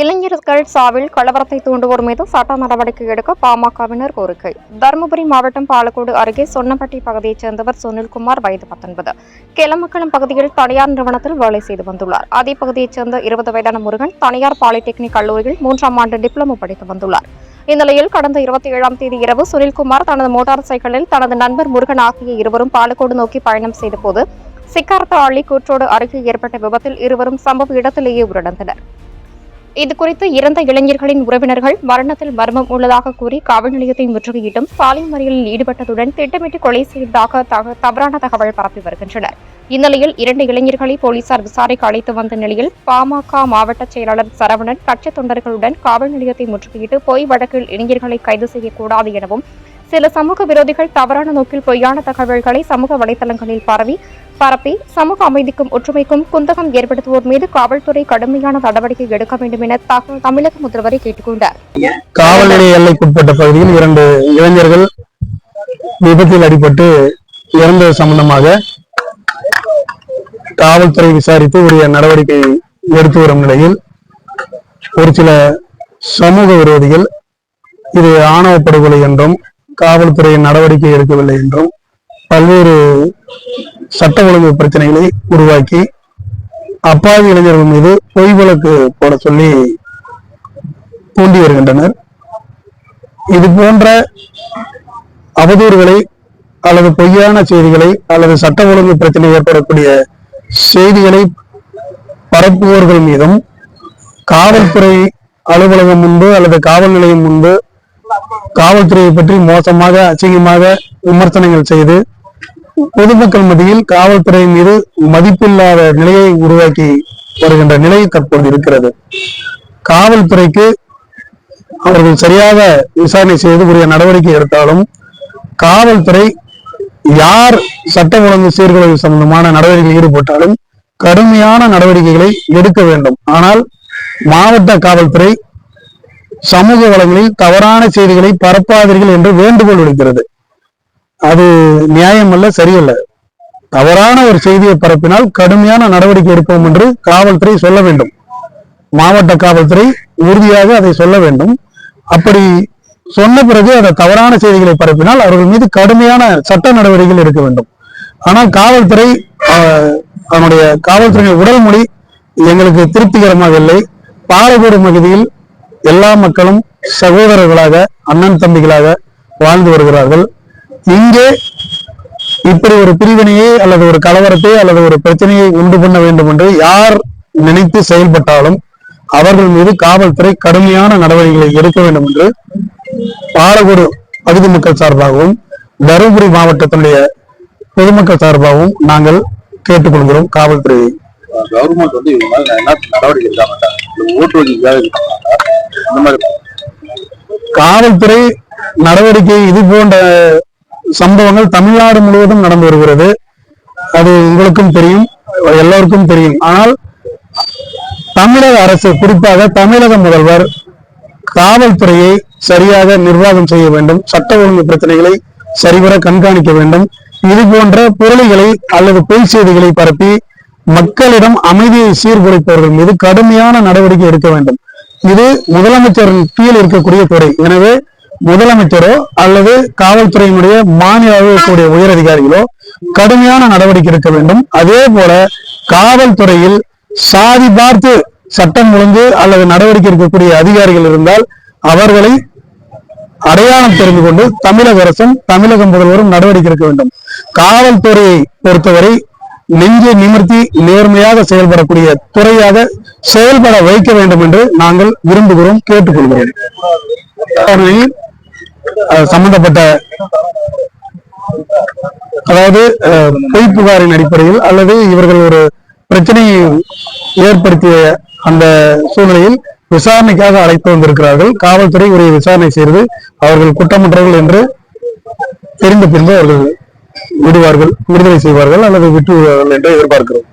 இளைஞர்கள் சாவில் கலவரத்தை தூண்டுவோர் மீது சட்ட நடவடிக்கை எடுக்க பாமகவினர் கோரிக்கை. தருமபுரி மாவட்டம் பாலக்கோடு அருகே சொன்னப்பட்டி பகுதியைச் சேர்ந்தவர் சுனில்குமார் வயது பத்தொன்பது. கிளமக்கலம் பகுதியில் தனியார் நிறுவனத்தில் வேலை செய்து வந்துள்ளார். அதே பகுதியைச் சேர்ந்த இருபது வயதான முருகன் தனியார் பாலிடெக்னிக் கல்லூரியில் மூன்றாம் ஆண்டு டிப்ளமோ படித்து வந்துள்ளார். இந்நிலையில் கடந்த இருபத்தி ஏழாம் தேதி இரவு சுனில்குமார் தனது மோட்டார் சைக்கிளில் தனது நண்பர் முருகன் ஆகிய இருவரும் பாலக்கோடு நோக்கி பயணம் செய்தபோது சிக்கார்த்த அள்ளி கூற்றோடு அருகே ஏற்பட்ட விபத்தில் இருவரும் சம்பவ இடத்திலேயே உயிரிழந்தனர். இதுகுறித்து இறந்த இளைஞர்களின் உறவினர்கள் மரணத்தில் மர்மம் உள்ளதாக கூறி காவல் நிலையத்தை முற்றுகையிட்டும் சாலை மறியலில் ஈடுபட்டதுடன் திட்டமிட்டு கொலை செய்ததாக தக- தவறான தகவல் பரப்பி வருகின்றனர். இந்நிலையில் இரண்டு இளைஞர்களை போலீசார் விசாரிக்க அழைத்து வந்த நிலையில் பாமக மாவட்ட செயலாளர் சரவணன் கட்சி தொண்டர்களுடன் காவல் நிலையத்தை முற்றுகையிட்டு பொய் வழக்கில் இளைஞர்களை கைது செய்யக்கூடாது எனவும் சில சமூக விரோதிகள் தவறான நோக்கில் பொய்யான தகவல்களை சமூக வலைதளங்களில் பரவி பரப்பி சமூக அமைதிக்கும் ஒற்றுமைக்கும் குந்தகம் ஏற்படுத்துவோர் மீது காவல்துறை கடுமையான நடவடிக்கை எடுக்க வேண்டும் என தக- தமிழக முதல்வரை கேட்டுக்கொண்டார். காவல் நிலைய எல்லைக்குட்பட்ட பகுதியில் இரண்டு இளைஞர்கள் விபத்தில் அடிபட்டு இறந்தது சம்பந்தமாக காவல்துறை விசாரித்து உரிய நடவடிக்கை எடுத்து வரும் நிலையில் ஒரு சில சமூக விரோதிகள் இது ஆணவ படுகொலை என்றும் காவல்துறை நடவடிக்கை எடுக்கவில்லை என்றும் பல்வேறு சட்ட ஒழுங்கு பிரச்சனைகளை உருவாக்கி அப்பாவி இளைஞர்கள் மீது பொய் வழக்கு போட சொல்லி தூண்டி வருகின்றனர். இது போன்ற அவதூறுகளை அல்லது பொய்யான செய்திகளை அல்லது சட்ட ஒழுங்கு பிரச்சனை ஏற்படக்கூடிய செய்திகளை பரப்புவர்கள் மீதும் காவல்துறை அலுவலகம் முன்பு அல்லது காவல் நிலையம் முன்பு காவல்துறையை பற்றி மோசமாக அசிங்கமாக விமர்சனங்கள் செய்து பொதுமக்கள் மத்தியில் காவல்துறை மீது மதிப்பில்லாத நிலையை உருவாக்கி வருகின்ற நிலை தற்போது இருக்கிறது. காவல்துறைக்கு அவர்கள் சரியாக விசாரணை செய்து உரிய நடவடிக்கை எடுத்தாலும் காவல்துறை யார் சட்டம் ஒழுங்கு சீர்குலைவு சம்பந்தமான நடவடிக்கையில் ஈடுபட்டாலும் கடுமையான நடவடிக்கைகளை எடுக்க வேண்டும். ஆனால் மாவட்ட காவல்துறை சமூக வளங்களில் தவறான செய்திகளை பரப்பாதீர்கள் என்று வேண்டுகோள் விடுக்கிறது. அது நியாயமல்ல சரியல்ல. தவறான ஒரு செய்தியை பரப்பினால் கடுமையான நடவடிக்கை எடுப்போம் என்று காவல்துறை சொல்ல வேண்டும். மாவட்ட காவல்துறை உறுதியாக அதை சொல்ல வேண்டும். அப்படி சொன்ன பிறகு அந்த தவறான செய்திகளை பரப்பினால் அவர்கள் மீது கடுமையான சட்ட நடவடிக்கைகள் எடுக்க வேண்டும். ஆனால் காவல்துறை அவனுடைய காவல்துறையின் உடல் மொழி எங்களுக்கு திருப்திகரமாக இல்லை. பாலக்கோடு பகுதியில் எல்லா மக்களும் சகோதரர்களாக அண்ணன் தம்பிகளாக வாழ்ந்து வருகிறார்கள். இங்கே இப்படி ஒரு பிரிவினையை அல்லது ஒரு கலவரத்தை அல்லது ஒரு பிரச்சனையை உண்டு பண்ண வேண்டும் என்று யார் நினைத்து செயல்பட்டாலும் அவர்கள் மீது காவல்துறை கடுமையான நடவடிக்கைகளை எடுக்க வேண்டும் என்று பாலகுடு பகுதி மக்கள் சார்பாகவும் தருமபுரி மாவட்டத்தினுடைய பொதுமக்கள் சார்பாகவும் நாங்கள் கேட்டுக்கொள்கிறோம் காவல்துறையை. கவர்மெண்ட் வந்து இவங்க நடவடிக்கை எடுக்க மாட்டாங்க ஓட்டு வங்கிக்காக இந்த மாதிரி. காவல்துறை நடவடிக்கை இது போன்ற சம்பவங்கள் தமிழ்நாடு முழுவதும் நடந்து வருகிறது. அது உங்களுக்கும் தெரியும் எல்லோருக்கும் தெரியும். ஆனால் தமிழக அரசு குறிப்பாக தமிழக முதல்வர் காவல்துறையை சரியாக நிர்வாகம் செய்ய வேண்டும். சட்ட ஒழுங்கு பிரச்சனைகளை சரிவர கண்காணிக்க வேண்டும். இது போன்ற பொருளிகளை அல்லது பொய் செய்திகளை பரப்பி மக்களிடம் அமைதியை சீர்குலைப்பவர்கள் மீது கடுமையான நடவடிக்கை எடுக்க வேண்டும். இது முதலமைச்சரின் கீழ் இருக்கக்கூடிய துறை. எனவே முதலமைச்சரோ அல்லது காவல்துறையினுடைய மாநில இருக்கக்கூடிய உயர் அதிகாரிகளோ கடுமையான நடவடிக்கை எடுக்க வேண்டும். அதே போல காவல்துறையில் சாதி பார்த்து சட்டம் ஒழுங்கு அல்லது நடவடிக்கை எடுக்கக்கூடிய அதிகாரிகள் இருந்தால் அவர்களை அடையாளம் தெரிந்து கொண்டு தமிழக அரசும் தமிழக முதல்வரும் நடவடிக்கை எடுக்க வேண்டும். காவல்துறையை பொறுத்தவரை நெஞ்சை நிமிர்த்தி நேர்மையாக செயல்படக்கூடிய துறையாக செயல்பட வைக்க வேண்டும் என்று நாங்கள் விரும்புகிறோம் கேட்டுக்கொள்கிறோம். சம்பந்தப்பட்ட அதாவது அஹ், பொய் புகாரின் அடிப்படையில் அல்லது இவர்கள் ஒரு பிரச்சனையை ஏற்படுத்திய அந்த சூழ்நிலையில் விசாரணைக்காக அழைத்து வந்திருக்கிறார்கள். காவல்துறை உரிய விசாரணை செய்து அவர்கள் குற்றமற்றவர்கள் என்று தெரிந்த பின்பு அவர்கள் விடுவார்கள் விடுதலை செய்வார்கள் அல்லது விட்டு விடுவார்கள் என்று எதிர்பார்க்கிறோம்.